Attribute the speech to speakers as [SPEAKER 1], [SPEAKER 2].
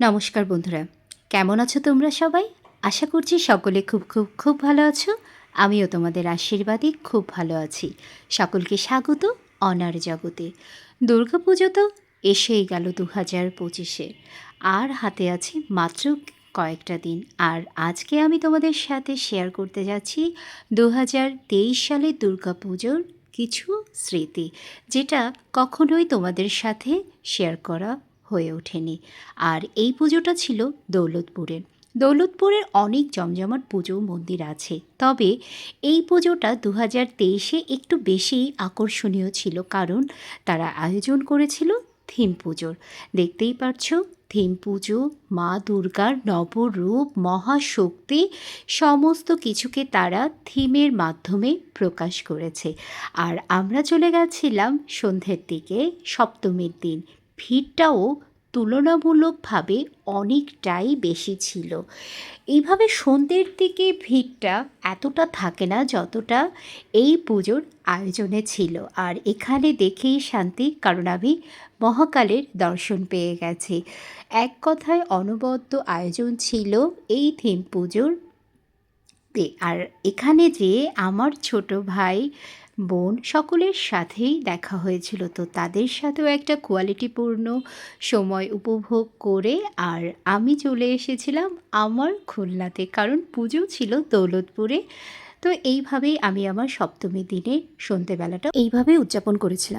[SPEAKER 1] নমস্কার বন্ধুরা, কেমন আছো তোমরা সবাই? আশা করছি সকলে খুব খুব খুব ভালো আছো। আমিও তোমাদের আশীর্বাদে খুব ভালো আছি। সকলকে স্বাগত অনার জগতে। দুর্গাপুজো তো এসেই গেল দু হাজার পঁচিশে। আর হাতে আছে মাত্র কয়েকটা দিন। আর আজকে আমি তোমাদের সাথে শেয়ার করতে যাচ্ছি দু হাজার তেইশ সালের দুর্গাপুজোর কিছু স্মৃতি, যেটা কখনোই তোমাদের সাথে শেয়ার করা হয়ে ওঠেনি। আর এই পুজোটা ছিল দৌলতপুরের। দৌলতপুরের অনেক জমজমাট পুজো মন্দির আছে। তবে এই পুজোটা দু হাজার তেইশে একটু বেশি আকর্ষণীয় ছিল কারণ তারা আয়োজন করেছিল থিম পুজোর। দেখতেই পারছ, থিম পুজো, মা দুর্গার নবরূপ, মহাশক্তি, সমস্ত কিছুকে তারা থিমের মাধ্যমে প্রকাশ করেছে। আর আমরা চলে গেছিলাম সন্ধ্যের দিকে, সপ্তমীর দিন। ভিড়টাও তুলনামূলকভাবে অনেকটাই বেশি ছিল। এইভাবে সন্ধ্যের দিকে ভিড়টা এতটা থাকে না যতটা এই পুজোর আয়োজনে ছিল। আর এখানে দেখেই শান্তি, কারণ আমি মহাকালের দর্শন পেয়ে গেছি। এক কথায় অনবদ্য আয়োজন ছিল এই থিম পুজোর। আর এখানে যে আমার ছোট ভাই বোন সকলের সাথেই দেখা হয়েছিল। তো তাদের সাথেও একটা কোয়ালিটিপূর্ণ সময় উপভোগ করে আর আমি চলে এসেছিলাম আমার খুলনাতে, কারণ পুজো ছিল দৌলতপুরে। তো এইভাবেই আমি আমার সপ্তমী দিনে সন্ধেবেলাটা এইভাবেই উদযাপন করেছিলাম।